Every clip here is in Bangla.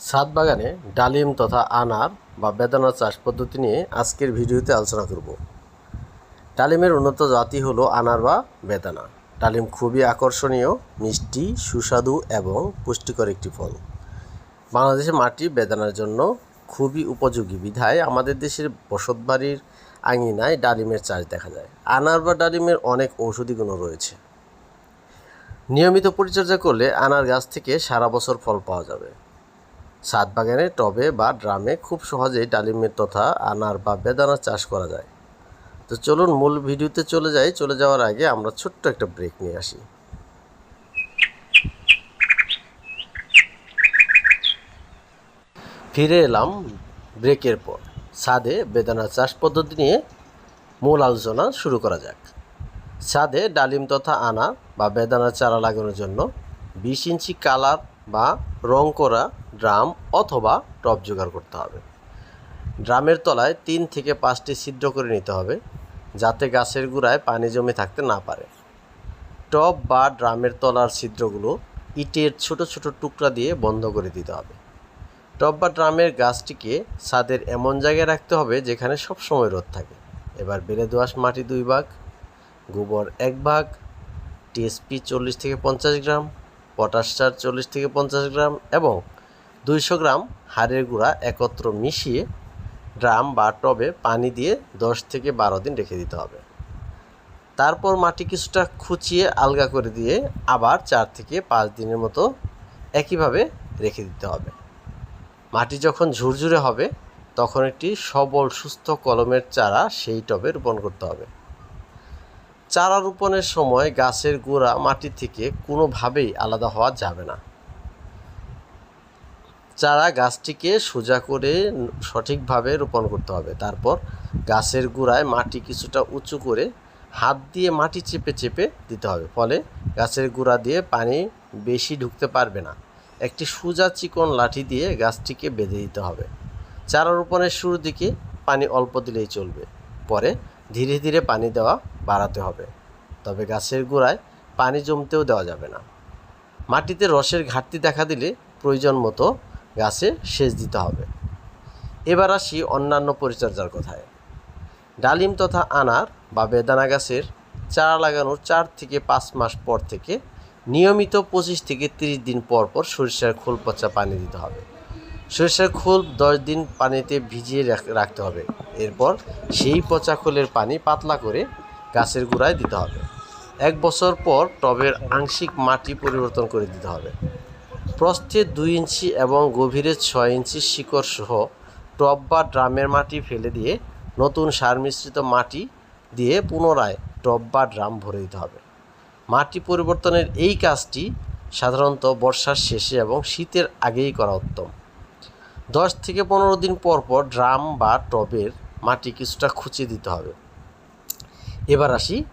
ছাদ বাগানে ডালিম তথা আনার বা বেদানা চাষ পদ্ধতি নিয়ে আজকের ভিডিওতে আলোচনা করব। ডালিমের উন্নত জাতি হলো আনার বা বেদানা। ডালিম খুবই আকর্ষণীয়, মিষ্টি, সুস্বাদু এবং পুষ্টিকর একটি ফল। বাংলাদেশের মাটি বেদানার জন্য খুবই উপযোগী বিধায় আমাদের দেশের বসতবাড়ির আঙিনায় ডালিমের চাষ দেখা যায়। আনার বা ডালিমের অনেক ঔষধি গুণ রয়েছে। নিয়মিত পরিচর্যা করলে আনার গাছ থেকে সারা বছর ফল পাওয়া যাবে। ছাদ বাগানে টবে বা ড্রামে খুব সহজেই ডালিমের তথা আনার বা বেদানার চাষ করা যায়। তো চলুন মূল ভিডিওতে চলে যাই। চলে যাওয়ার আগে আমরা ছোট্ট একটা ব্রেক নিয়ে আসি। ফিরে এলাম ব্রেকের পর। ছাদে বেদানা চাষ পদ্ধতি নিয়ে মূল আলোচনা শুরু করা যাক। ছাদে ডালিম তথা আনা বা বেদানার চারা লাগানোর জন্য বিশ ইঞ্চি কালার বা রং করা ড্রাম অথবা টব জোগাড় করতে হবে। ড্রামের তলায় তিন থেকে পাঁচটি ছিদ্র করে নিতে হবে, যাতে গাছের গোড়ায় পানি জমে থাকতে না পারে। টব বা ড্রামের তলার ছিদ্রগুলো ইটের ছোট ছোট টুকরা দিয়ে বন্ধ করে দিতে হবে। টব বা ড্রামের গাছটিকে ছাদের এমন জায়গায় রাখতে হবে যেখানে সবসময় রোদ থাকে। এবার বেলে দোআঁশ মাটি দুই ভাগ, গোবর এক ভাগ, টিএসপি চল্লিশ থেকে পঞ্চাশ গ্রাম পটাশ সার চল্লিশ থেকে পঞ্চাশ গ্রাম এবং দুইশো গ্রাম হাড়ের গুঁড়া একত্র মিশিয়ে ড্রাম বা টবে পানি দিয়ে দশ থেকে বারো দিন রেখে দিতে হবে। তারপর মাটি কিছুটা খুচিয়ে আলগা করে দিয়ে আবার চার থেকে পাঁচ দিনের মতো একইভাবে রেখে দিতে হবে। মাটি যখন ঝুরঝুরে হবে, তখন একটি সবল সুস্থ কলমের চারা সেই টবে রোপণ করতে হবে। চারা রোপণের সময় গাছের গোড়া মাটি থেকে কোনোভাবেই আলাদা হওয়া যাবে না। চারা গাছটিকে সোজা করে সঠিকভাবে রোপণ করতে হবে। তারপর গাছের গোড়ায় মাটি কিছুটা উঁচু করে হাত দিয়ে মাটি চেপে চেপে দিতে হবে। ফলে গাছের গোড়া দিয়ে পানি বেশি ঢুকতে পারবে না। একটি সোজা চিকন লাঠি দিয়ে গাছটিকে বেঁধে দিতে হবে। চারা রোপণের শুরুর দিকে পানি অল্প দিলেই চলবে। পরে ধীরে ধীরে পানি দেওয়া বাড়াতে হবে। তবে গাছের গোড়ায় পানি জমতেও দেওয়া যাবে না। মাটিতে রসের ঘাটতি দেখা দিলে প্রয়োজন মতো গাছে সেচ দিতে হবে। এবার আসি অন্যান্য পরিচর্যার কথায়। ডালিম তথা আনার বা বেদানা গাছের চারা লাগানোর চার থেকে পাঁচ মাস পর থেকে নিয়মিত পঁচিশ থেকে তিরিশ দিন পর পর সরিষার খোল পচা পানি দিতে হবে। সরিষার খোল দশ দিন পানিতে ভিজিয়ে রাখ- রাখতে হবে। এরপর সেই পচা খোলের পানি পাতলা করে গাছের গোড়ায় দিতে হবে। এক বছর পর টবের আংশিক মাটি পরিবর্তন করে দিতে হবে। প্রস্থে দুই ইঞ্চি এবং গভীরে ছয় ইঞ্চি শিকড় সহ টব বা ড্রামের মাটি ফেলে দিয়ে নতুন সার মিশ্রিত মাটি দিয়ে পুনরায় টব বা ড্রাম ভরে দিতে হবে। মাটি পরিবর্তনের এই কাজটি সাধারণত বর্ষার শেষে এবং শীতের আগেই করা উত্তম। দশ থেকে পনেরো দিন পর পর ড্রাম বা টবের মাটি কিছুটা খুঁচে দিতে হবে। এবার আসি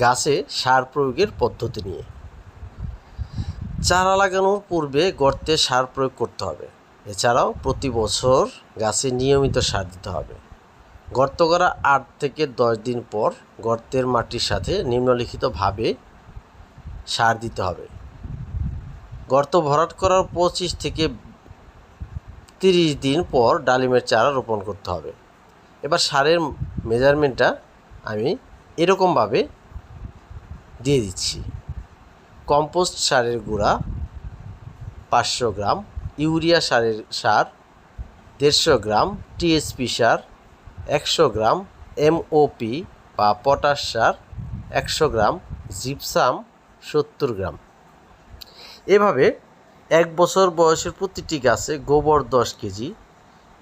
গাছে সার প্রয়োগের পদ্ধতি নিয়ে। চারা লাগানোর পূর্বে গর্তে সার প্রয়োগ করতে হবে। এছাড়াও প্রতি বছর গাছে নিয়মিত সার দিতে হবে। গর্ত করা আট থেকে দশ দিন পর গর্তের মাটির সাথে নিম্নলিখিতভাবে সার দিতে হবে। গর্ত ভরাট করার পঁচিশ থেকে তিরিশ দিন পর ডালিমের চারা রোপণ করতে হবে। এবার সারের মেজারমেন্টটা আমি এরকমভাবে দিয়ে দিচ্ছি। কম্পোস্ট সারের গুঁড়া পাঁচশো গ্রাম, ইউরিয়া সারের সার দেড়শো গ্রাম টিএসপি সার একশো গ্রাম এমওপি বা পটাশ সার একশো গ্রাম জিপসাম সত্তর গ্রাম। এভাবে এক বছর বয়সের প্রতিটি গাছে গোবর দশ কেজি,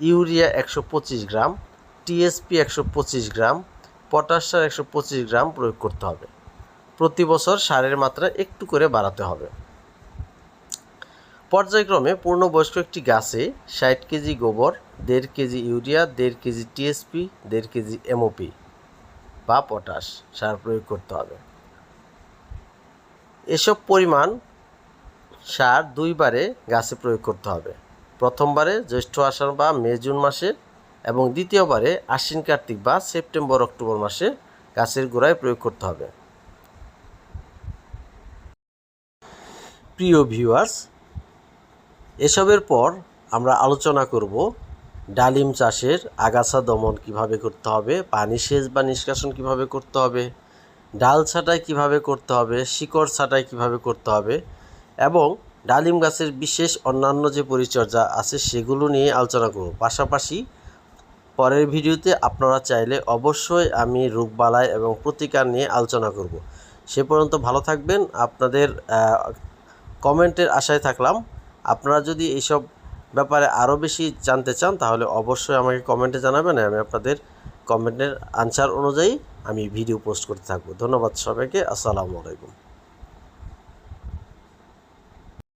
ইউরিয়া একশো পঁচিশ গ্রাম টিএসপি একশো পঁচিশ গ্রাম, পটাশ সার একশো পঁচিশ গ্রাম প্রয়োগ করতে হবে। প্রতি বছর সারের মাত্রা একটু করে বাড়াতে হবে। পর্যায়ক্রমে পূর্ণবয়স্ক একটি গাছে ষাট কেজি গোবর, দেড় কেজি ইউরিয়া, দেড় কেজি টিএসপি দেড় কেজি এমওপি বা পটাশ সার প্রয়োগ করতে হবে। এসব পরিমাণ সার দুইবারে গাছে প্রয়োগ করতে হবে। প্রথমবারে জ্যৈষ্ঠ আষাঢ় বা মে, জুন মাসে এবং দ্বিতীয়বারে আশ্বিন, কার্তিক বা সেপ্টেম্বর, অক্টোবর মাসে গাছের গোড়ায় প্রয়োগ করতে হবে। প্রিয় ভিউয়ার্স, এসবের পর আমরা আলোচনা করব ডালিম চাষের আগাছা দমন কীভাবে করতে হবে, পানি সেচ বা নিষ্কাশন কীভাবে করতে হবে, ডাল ছাঁটাই কীভাবে করতে হবে, শিকড় ছাঁটাই কীভাবে করতে হবে এবং ডালিম গাছের বিশেষ অন্যান্য যে পরিচর্যা আছে সেগুলো নিয়ে আলোচনা করব। পাশাপাশি পরের ভিডিওতে আপনারা চাইলে অবশ্যই আমি রোগবালাই এবং প্রতিকার নিয়ে আলোচনা করব। সে পর্যন্ত ভালো থাকবেন। আপনাদের কমেন্টের আশায় থাকলাম। আপনারা যদি এইসব ব্যাপারে আরও বেশি জানতে চান, তাহলে অবশ্যই আমাকে কমেন্টে জানাবেন। আমি আপনাদের কমেন্টের আনসার অনুযায়ী আমি ভিডিও পোস্ট করতে থাকব। ধন্যবাদ সবাইকে। আসসালামু আলাইকুম।